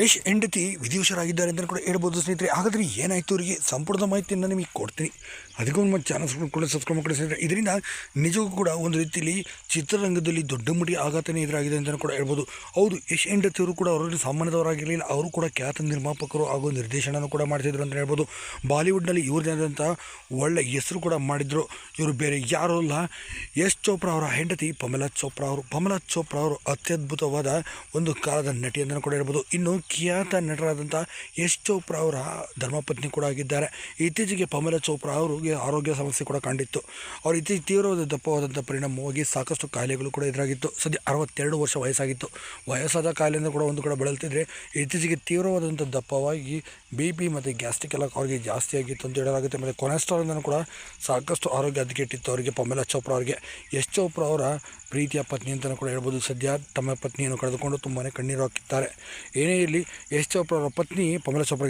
ಯಶ್ ಹೆಂಡತಿ ವಿಧಿವಶರಾಗಿದ್ದಾರೆ ಅಂತ ಕೂಡ ಹೇಳ್ಬೋದು ಸ್ನೇಹಿತರೆ. ಹಾಗಾದರೆ ಏನಾಯಿತು ಅವರಿಗೆ? ಸಂಪೂರ್ಣ ಮಾಹಿತಿಯನ್ನು ನಿಮಗೆ ಕೊಡ್ತೀನಿ. ಅದಕ್ಕೂ ನಮ್ಮ ಚಾನಲ್ ಕೂಡ ಸಬ್ಸ್ಕ್ರೈಬ್ ಮಾಡಿ ಸ್ನೇಹಿತರೆ. ಇದರಿಂದ ನಿಜಕ್ಕೂ ಕೂಡ ಒಂದು ರೀತಿಯಲ್ಲಿ ಚಿತ್ರರಂಗದಲ್ಲಿ ದೊಡ್ಡ ಮಟ್ಟಿಗೆ ಆಘಾತನೇ ಎದುರಾಗಿದೆ ಅಂತಲೂ ಕೂಡ ಹೇಳ್ಬೋದು. ಹೌದು, ಯಶ್ ಹೆಂಡತಿಯವರು ಕೂಡ ಅವರಲ್ಲಿ ಸಾಮಾನ್ಯದವರಾಗಿರಲಿಲ್ಲ. ಅವರು ಕೂಡ ಖ್ಯಾತ ನಿರ್ಮಾಪಕರು ಹಾಗೂ ನಿರ್ದೇಶನ ಕೂಡ ಮಾಡ್ತಿದ್ರು ಅಂತ ಹೇಳ್ಬೋದು. ಬಾಲಿವುಡ್ನಲ್ಲಿ ಇವ್ರದ್ದಾದಂಥ ಒಳ್ಳೆ ಹೆಸರು ಕೂಡ ಮಾಡಿದರು. ಇವರು ಬೇರೆ ಯಾರೂ ಅಲ್ಲ. ಯಶ್ ಚೋಪ್ರಾ ಅವರ ಹೆಂಡತಿ ಪಮಲಾ ಚೋಪ್ರಾ ಅವರು. ಪಮಲಾ ಚೋಪ್ರಾ ಅವರು ಅತ್ಯದ್ಭುತವಾದ ಒಂದು ಕಾಲದ ನಟಿ ಅಂತಲೂ ಕೂಡ ಹೇಳ್ಬೋದು. ಇನ್ನು ಖ್ಯಾತ ನಟರಾದಂಥ ಯಶ್ ಚೋಪ್ರಾ ಅವರ ಧರ್ಮಪತ್ನಿ ಕೂಡ ಆಗಿದ್ದಾರೆ. ಇತ್ತೀಚೆಗೆ ಪಮಲ ಚೋಪ್ರಾ ಅವರಿಗೆ ಆರೋಗ್ಯ ಸಮಸ್ಯೆ ಕೂಡ ಕಂಡಿತ್ತು. ಅವರು ಇತ್ತೀಚೆಗೆ ತೀವ್ರವಾದ ದಪ್ಪವಾದಂಥ ಪರಿಣಾಮವಾಗಿ ಸಾಕಷ್ಟು ಕಾಯಿಲೆಗಳು ಕೂಡ ಎದುರಾಗಿತ್ತು. ಸದ್ಯ ಅರವತ್ತೆರಡು ವರ್ಷ ವಯಸ್ಸಾಗಿತ್ತು. ವಯಸ್ಸಾದ ಕಾಯಿಲೆಯಿಂದ ಕೂಡ ಒಂದು ಕೂಡ ಬಳಲ್ತಿದ್ರೆ ಇತ್ತೀಚೆಗೆ ತೀವ್ರವಾದಂಥ ದಪ್ಪವಾಗಿ ಬಿ ಪಿ ಮತ್ತು ಗ್ಯಾಸ್ಟಿಕ್ ಎಲ್ಲ ಅವ್ರಿಗೆ ಜಾಸ್ತಿ ಆಗಿತ್ತು ಅಂತ ಹೇಳಲಾಗುತ್ತೆ. ಮತ್ತು ಕೊಲೆಸ್ಟ್ರಾಲ್ನಿಂದ ಕೂಡ ಸಾಕಷ್ಟು ಆರೋಗ್ಯ ಹದಗೆಟ್ಟಿತ್ತು ಅವರಿಗೆ, ಪಮೇಲಾ ಚೋಪ್ರಾ ಅವರಿಗೆ. ಯಶ್ ಚೋಪ್ರಾ ಅವರ ಪ್ರೀತಿಯ ಪತ್ನಿ ಅಂತಲೂ ಕೂಡ ಹೇಳ್ಬೋದು. ಸದ್ಯ ತಮ್ಮ ಪತ್ನಿಯನ್ನು ಕಳೆದುಕೊಂಡು ತುಂಬಾ ಕಣ್ಣೀರು ಹಾಕಿದ್ದಾರೆ. ಏನೇ ಇರಲಿ, ಯಶ್ ಚೋಪ್ರಾ ಅವರ ಪತ್ನಿ ಪಮಲ ಚೋಪ್ರಾಗೆ